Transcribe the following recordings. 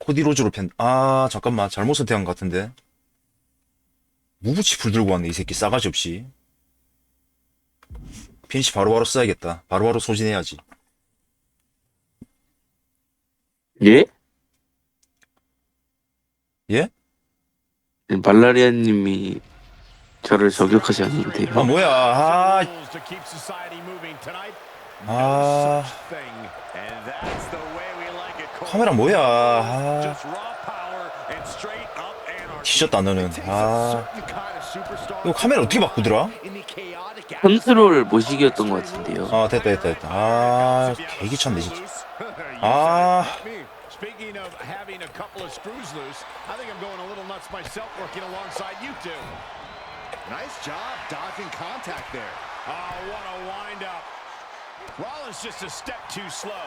코디 로즈로 편, 아, 잠깐만. 잘못 선택한 것 같은데. 무부치 풀 들고 왔네, 이 새끼. 싸가지 없이. 핀시 바로바로 써야겠다. 바로바로 소진해야지. 예? 예? 발라리아님이 저를 저격하지 않는데요. 아, 뭐야. 아. 아, 카메라 뭐야. 아. 뒤졌다, 너는. 아, 이거 카메라 어떻게 바꾸더라? 컨트롤 모시기였던 것 같은데요. 아, 됐다, 됐다, 됐다. 아, 개귀찮네, 진짜. 아. Speaking of having a couple of screws loose, I think I'm going a little nuts myself working alongside you two. Nice job dodging contact there. Oh, what a wind up. Rollins just a step too slow.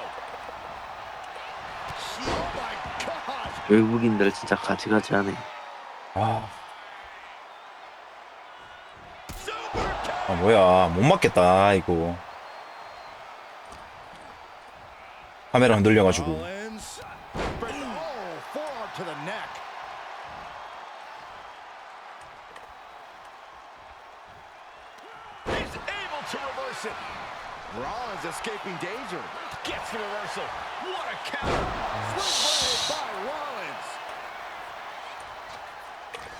Oh my God. 외국인들 진짜 가지가지 하네. 아, 아, 뭐야. 못 맞겠다, 이거. 카메라 흔들려가지고. Oh. Rollins escaping danger. Gets the reversal. What a counter. Swing by Rollins.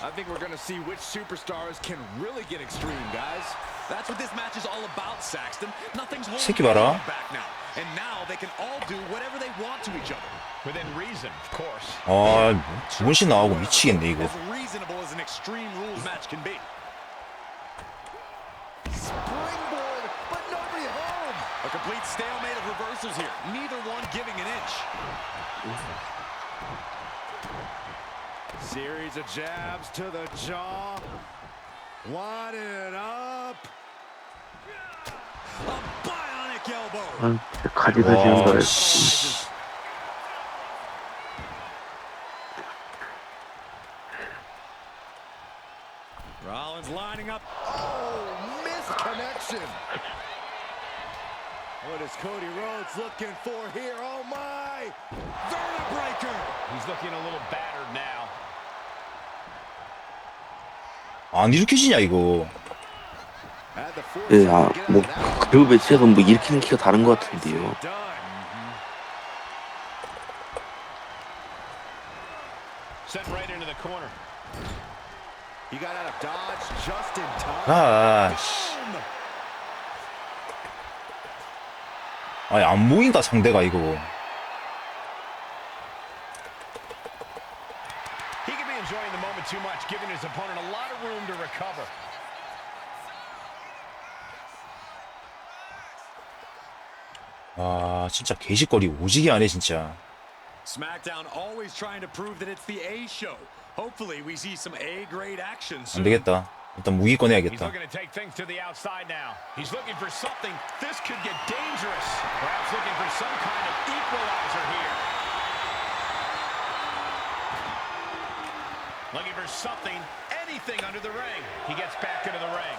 I think we're going to see which superstars can really get extreme, guys. That's what this match is all about, Saxton. Nothing's holding 새끼 봐라. anyone back now. And now they can all do whatever they want to each other. Within reason, of course. 아, 두 번씩 나오고 미치겠네, 이거. As reasonable as an extreme rules match can be. complete stalemate of reversals here. Neither one giving an inch. Series of jabs to the jaw. Winding it up. A bionic elbow. 아, 진짜 가지가지 한 와, 거를. 씨. Rollins lining up. Oh, misconnection. What is Cody Rhodes looking for here? Oh my! Vertebreaker. He's looking a little battered now. 안 이렇게 지냐, 이거. 예, 아, 뭐. 그리고 매치에서 뭐 일으키는 키가 다른 것 같은데요. Done. Sent 아니, 안 보인다, 상대가, 이거. Too much, giving his opponent a lot of room to recover. 아, 진짜 개짓거리 오지게 하네, 진짜. SmackDown always trying to prove that it's the A show. Hopefully we see some A grade action 안 soon. 되겠다. 일단 무기 He's 꺼내야겠다. looking to take things to the outside now. He's looking for something. This could get dangerous. Perhaps looking for some kind of equalizer here. Looking for something, anything under the ring. He gets back into the ring.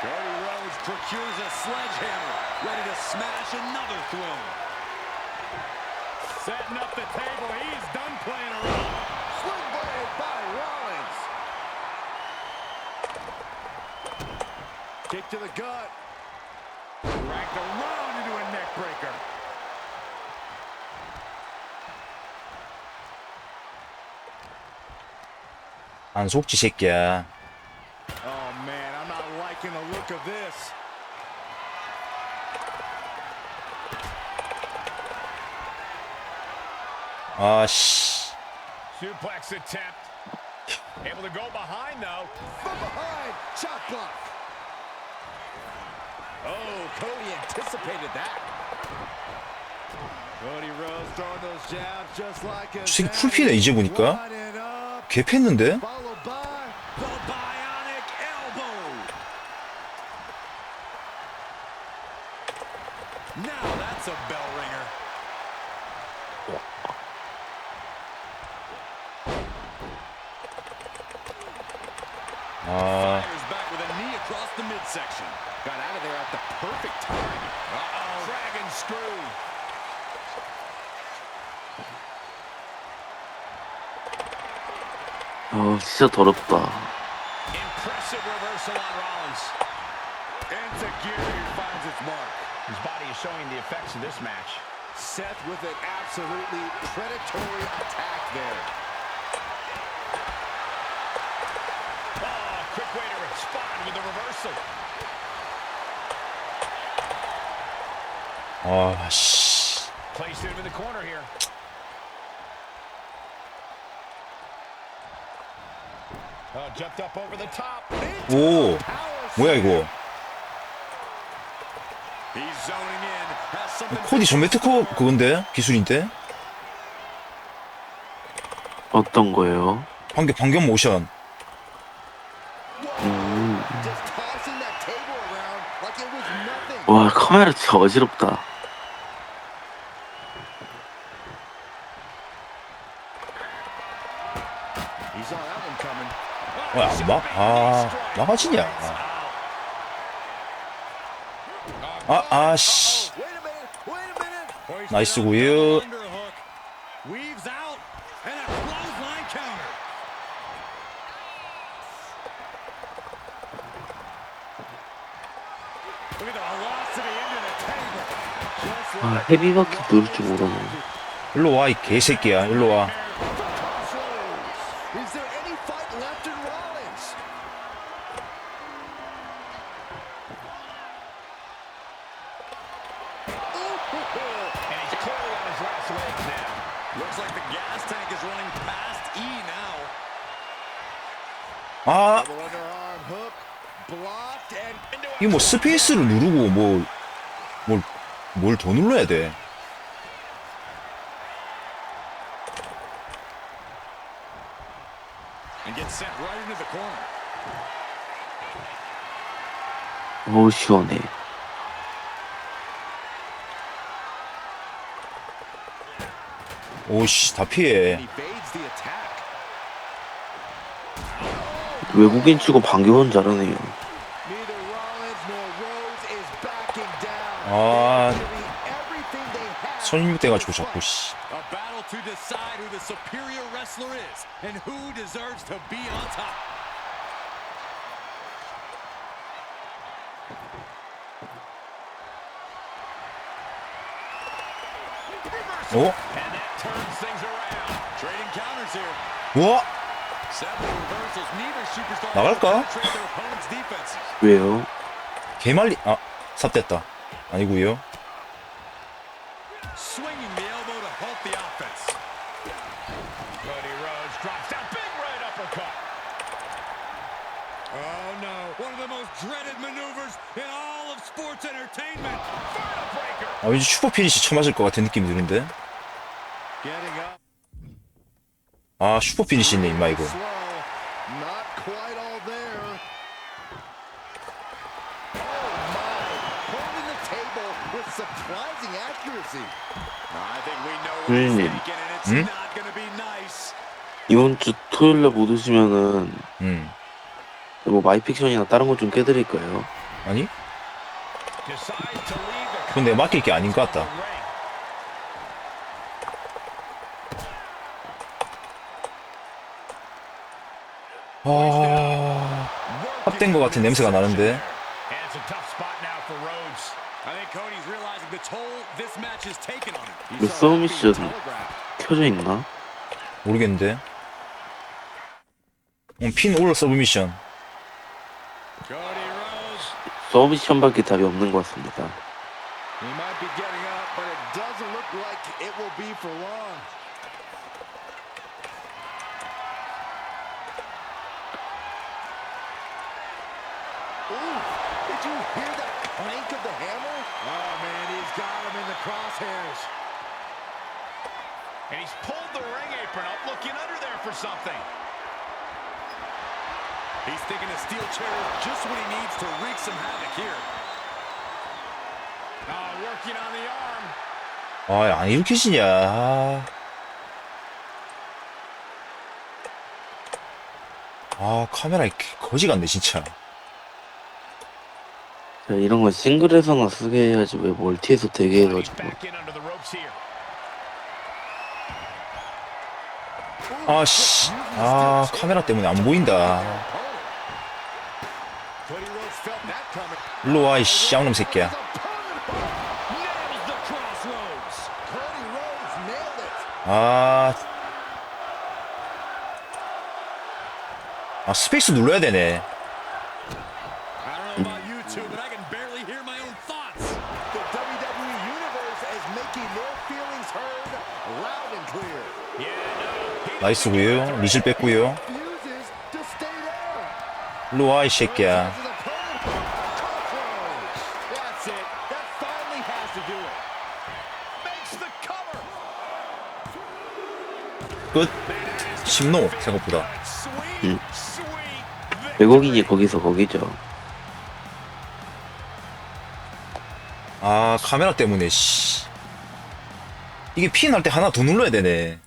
Cody Rhodes procures a sledgehammer, ready to smash another throne. Setting up the table. Kick to the gut. Dragged around into a neck breaker. 안 속지, 새끼야. Oh man, I'm not liking the look of this. 아, 씨. Suplex attempt. Able to go behind though. From behind, chop block. Oh, Cody anticipated that. Cody Rhodes throwing those jabs just like a 저 새끼 풀피네, 이제 보니까. 개패했는데? Followed by The bionic elbow. Now that's a bell ringer. 아, off the midsection. Got out of there at the perfect time. Uh-oh. Dragon screw. Oh, 진짜 더럽다. Impressive reversal on Rollins. And Zagiri finds its mark. His body is showing the effects of this match. Seth with an absolutely predatory attack there. The top. 오, 뭐야, 이거. He's zoning in. Has something 코디 전매특허 그건데? 기술인데? 어떤 거예요? 반격, 반격 모션. 와, 카메라 진짜 어지럽다. He saw that one coming. 왜안 막, 아, 막아지냐. 아, 아, 씨. Wait a minute. Wait a minute. Hoisted 나이스고요. 아, 헤비바퀴 누를 줄 모르네. 일로 와, 이 개새끼야. 일로 와. E. 아, Double underarm hook. Blocked and Into a 이거 뭐 스페이스를 누르고 뭐, 뭘, 뭘 더 눌러야 돼. 어우, 시원해. 오씨, 다 피해. 외국인 치고 반격은 잘하네요. 16 돼가지고 자꾸 씨. 오? 우와! 나갈까? 왜요? 개말리.. 아, 삽됐다. 아니고요. 아, 왠지 슈퍼 피니시 쳐맞을 것 같은 느낌이 드는데? 아, 슈퍼 피니시 있네, 임마, 이거. Oh 음. 음? be nice. 이번 주 토요일날 못 오시면은, 음. 뭐, 마이픽션이나 다른 거 좀 깨드릴 거예요. 아니? 내가 맡길 게 아닌 것 같다. 아, 합된 것 같은 냄새가 나는데? 그 being 미션. 켜져 있나? 모르겠는데. 음, 핀올 서브미션. 서브미션밖에 답이 없는 것 같습니다. He might be getting up, but it doesn't look like it will be for long. Ooh, did you hear that clank of the hammer? Oh man, he's got him in the crosshairs. And he's pulled the ring apron up, looking under there for something. He's thinking a steel chair just what he needs to wreak some havoc here. 아, 안 이렇게 지냐. 아. 아, 카메라 거지 같네, 진짜. 자, 이런 건 싱글에서나 쓰게 해야지 왜 멀티에서 되게 해가지고. 아씨 아 카메라 때문에 안 보인다. 일로와 이씨 양놈 새끼야 Nails the crossroads. Cody Rhodes nailed it. 아, 아 스페이스 눌러야 되네. 나이스고요. 뺐고요. Stay down. 일로 와이 새끼야. 끝. 심노 생각보다. Victory. 외국인이 거기서 거기죠. 아 카메라 때문에 씨. 이게 피 날 때 하나 더 눌러야 되네.